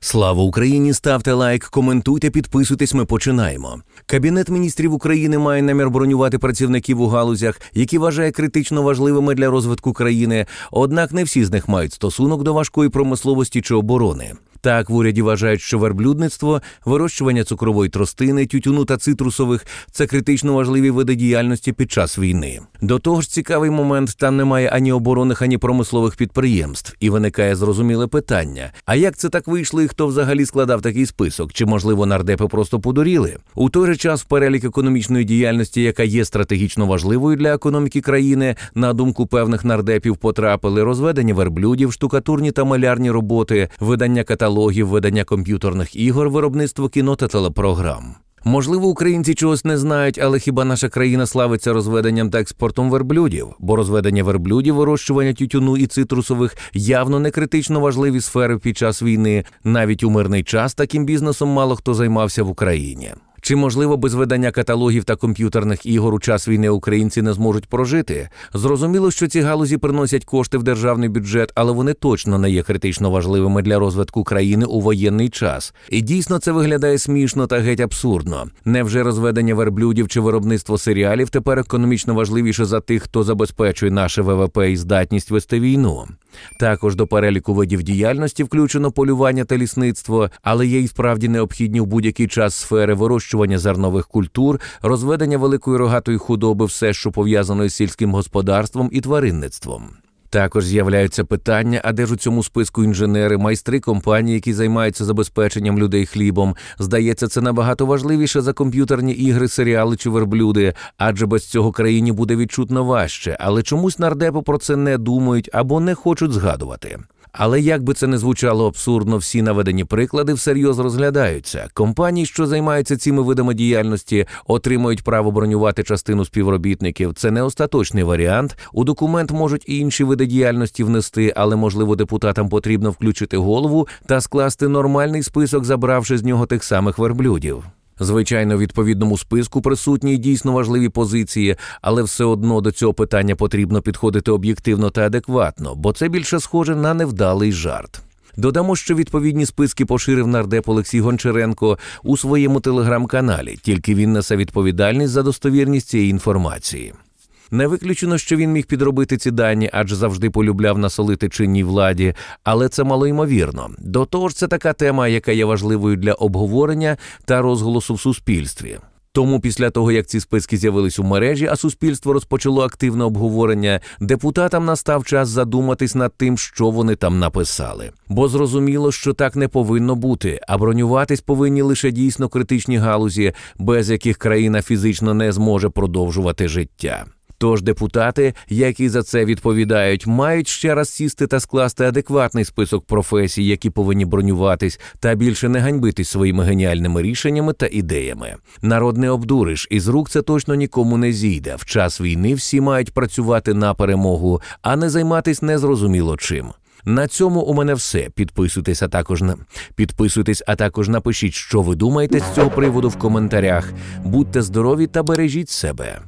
Слава Україні! Ставте лайк, коментуйте, підписуйтесь. Ми починаємо. Кабінет міністрів України має намір бронювати працівників у галузях, які вважає критично важливими для розвитку країни. Однак не всі з них мають стосунок до важкої промисловості чи оборони. Так, в уряді вважають, що верблюдництво, вирощування цукрової тростини, тютюну та цитрусових це критично важливі види діяльності під час війни. До того ж, цікавий момент там немає ані оборонних, ані промислових підприємств, і виникає зрозуміле питання: а як це так вийшло, і хто взагалі складав такий список? Чи можливо нардепи просто подуріли? У той же час перелік економічної діяльності, яка є стратегічно важливою для економіки країни, на думку певних нардепів, потрапили розведення верблюдів, штукатурні та малярні роботи, видання каталогів, видання комп'ютерних ігор, виробництво кіно та телепрограм. Можливо, українці чогось не знають, але хіба наша країна славиться розведенням та експортом верблюдів? Бо розведення верблюдів, вирощування тютюну і цитрусових явно не критично важливі сфери під час війни. Навіть у мирний час таким бізнесом мало хто займався в Україні. Чи можливо без видання каталогів та комп'ютерних ігор у час війни українці не зможуть прожити? Зрозуміло, що ці галузі приносять кошти в державний бюджет, але вони точно не є критично важливими для розвитку країни у воєнний час. І дійсно це виглядає смішно та геть абсурдно. Невже розведення верблюдів чи виробництво серіалів тепер економічно важливіше за тих, хто забезпечує наше ВВП і здатність вести війну? Також до переліку видів діяльності включено полювання та лісництво, але є й справді необхідні в будь-який час сфери вирощування зернових культур, розведення великої рогатої худоби, все, що пов'язано із сільським господарством і тваринництвом. Також з'являються питання, а де ж у цьому списку інженери, майстри компанії, які займаються забезпеченням людей хлібом. Здається, це набагато важливіше за комп'ютерні ігри, серіали чи верблюди, адже без цього країні буде відчутно важче. Але чомусь нардепи про це не думають або не хочуть згадувати. Але як би це не звучало абсурдно, всі наведені приклади всерйоз розглядаються. Компанії, що займаються цими видами діяльності, отримують право бронювати частину співробітників. Це не остаточний варіант. У документ можуть і інші види діяльності внести, але можливо депутатам потрібно включити голову та скласти нормальний список, забравши з нього тих самих верблюдів. Звичайно, в відповідному списку присутні дійсно важливі позиції, але все одно до цього питання потрібно підходити об'єктивно та адекватно, бо це більше схоже на невдалий жарт. Додамо, що відповідні списки поширив нардеп Олексій Гончаренко у своєму телеграм-каналі, тільки він несе відповідальність за достовірність цієї інформації. Не виключено, що він міг підробити ці дані, адже завжди полюбляв насолити чинній владі, але це малоймовірно. До того ж, це така тема, яка є важливою для обговорення та розголосу в суспільстві. Тому після того, як ці списки з'явились у мережі, а суспільство розпочало активне обговорення, депутатам настав час задуматись над тим, що вони там написали. Бо зрозуміло, що так не повинно бути, а бронюватись повинні лише дійсно критичні галузі, без яких країна фізично не зможе продовжувати життя. Тож депутати, які за це відповідають, мають ще раз сісти та скласти адекватний список професій, які повинні бронюватись, та більше не ганьбитись своїми геніальними рішеннями та ідеями. Народ не обдуриш, і з рук це точно нікому не зійде. В час війни всі мають працювати на перемогу, а не займатись незрозуміло чим. На цьому у мене все. Підписуйтесь, а також на підписуйтесь, а також напишіть, що ви думаєте з цього приводу в коментарях. Будьте здорові та бережіть себе.